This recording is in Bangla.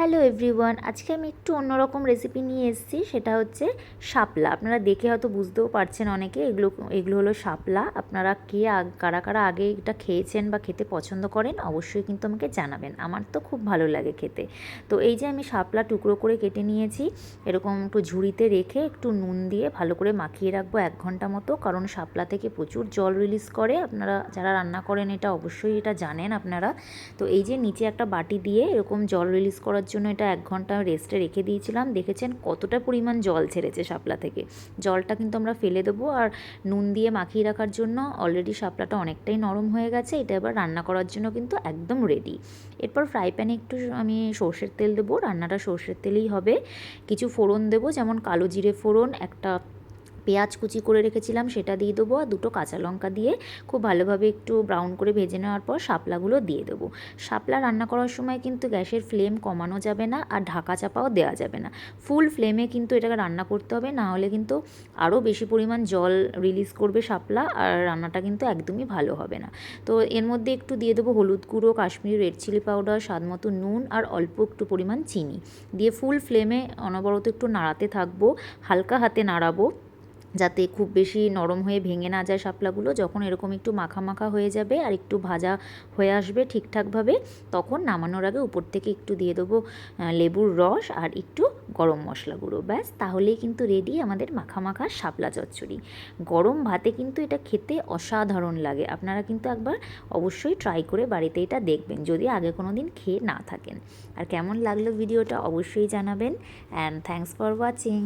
হ্যালো এভরিওয়ান, আজকে আমি একটু অন্যরকম রেসিপি নিয়ে এসেছি, সেটা হচ্ছে শাপলা। আপনারা দেখে হয়তো বুঝতেও পারছেন অনেকে, এগুলো এগুলো হলো শাপলা। আপনারা কে কারা কারা আগে এটা খেয়েছেন বা খেতে পছন্দ করেন, অবশ্যই কিন্তু আমাকে জানাবেন। আমার তো খুব ভালো লাগে খেতে। তো এই যে আমি শাপলা টুকরো করে কেটে নিয়েছি, এরকম একটু ঝুড়িতে রেখে একটু নুন দিয়ে ভালো করে মাখিয়ে রাখব এক ঘণ্টা মতো, কারণ শাপলা থেকে প্রচুর জল রিলিজ করে। আপনারা যারা রান্না করেন এটা অবশ্যই এটা জানেন আপনারা। তো এই যে নিচে একটা বাটি দিয়ে এরকম জল রিলিজ করার জন্য এটা এক ঘণ্টা রেস্টে রেখে দিয়েছিলাম। দেখেছেন কতটা পরিমাণ জল ছেড়েছে শাপলা থেকে। জলটা কিন্তু আমরা ফেলে দেবো আর নুন দিয়ে মাখিয়ে রাখার জন্য অলরেডি শাপলাটা অনেকটাই নরম হয়ে গেছে। এটা এবার রান্না করার জন্য কিন্তু একদম রেডি এরপর ফ্রাই প্যানে একটু আমি সর্ষের তেল দেবো। রান্নাটা সর্ষের তেলেই হবে। কিছু ফোড়ন দেবো, যেমন কালো জিরে ফোড়ন, একটা পেঁয়াজ কুচি করে রেখেছিলাম, সেটা দিয়ে দেবো আর দুটো কাঁচা লঙ্কা দিয়ে খুব ভালোভাবে একটু ব্রাউন করে ভেজে নেওয়ার পর শাপলাগুলো দিয়ে দেবো। শাপলা রান্না করার সময় কিন্তু গ্যাসের ফ্লেম কমানো যাবে না আর ঢাকা চাপাও দেওয়া যাবে না। ফুল ফ্লেমে কিন্তু এটাকে রান্না করতে হবে, না হলে কিন্তু আরও বেশি পরিমাণ জল রিলিজ করবে শাপলা আর রান্নাটা কিন্তু একদমই ভালো হবে না। তো এর মধ্যে একটু দিয়ে দেবো হলুদ গুঁড়ো, কাশ্মীরি রেড চিলি পাউডার স্বাদ মতো নুন আর অল্প একটু পরিমাণ চিনি। দিয়ে ফুল ফ্লেমে অনবরত একটু নাড়াতে থাকব, হালকা হাতে নাড়াবো। যাতে খুব বেশি নরম হয়ে ভেঙে না যায় শাপলাগুলো, যখন এরকম একটু মাখা মাখা হয়ে যাবে আর একটু ভাজা হয়ে আসবে ঠিকঠাকভাবে, তখন নামানোর আগে উপর থেকে একটু দিয়ে দেবো লেবুর রস আর একটু গরম মশলা গুঁড়ো। ব্যাস, তাহলেই কিন্তু রেডি আমাদের মাখা মাখা শাপলা চচ্চড়ি। গরম ভাতে কিন্তু এটা খেতে অসাধারণ লাগে। আপনারা কিন্তু একবার অবশ্যই ট্রাই করে বাড়িতে এটা দেখবেন, যদি আগে কোনো দিন খেয়ে না থাকেন। আর কেমন লাগল ভিডিওটা অবশ্যই জানাবেন। And thanks for watching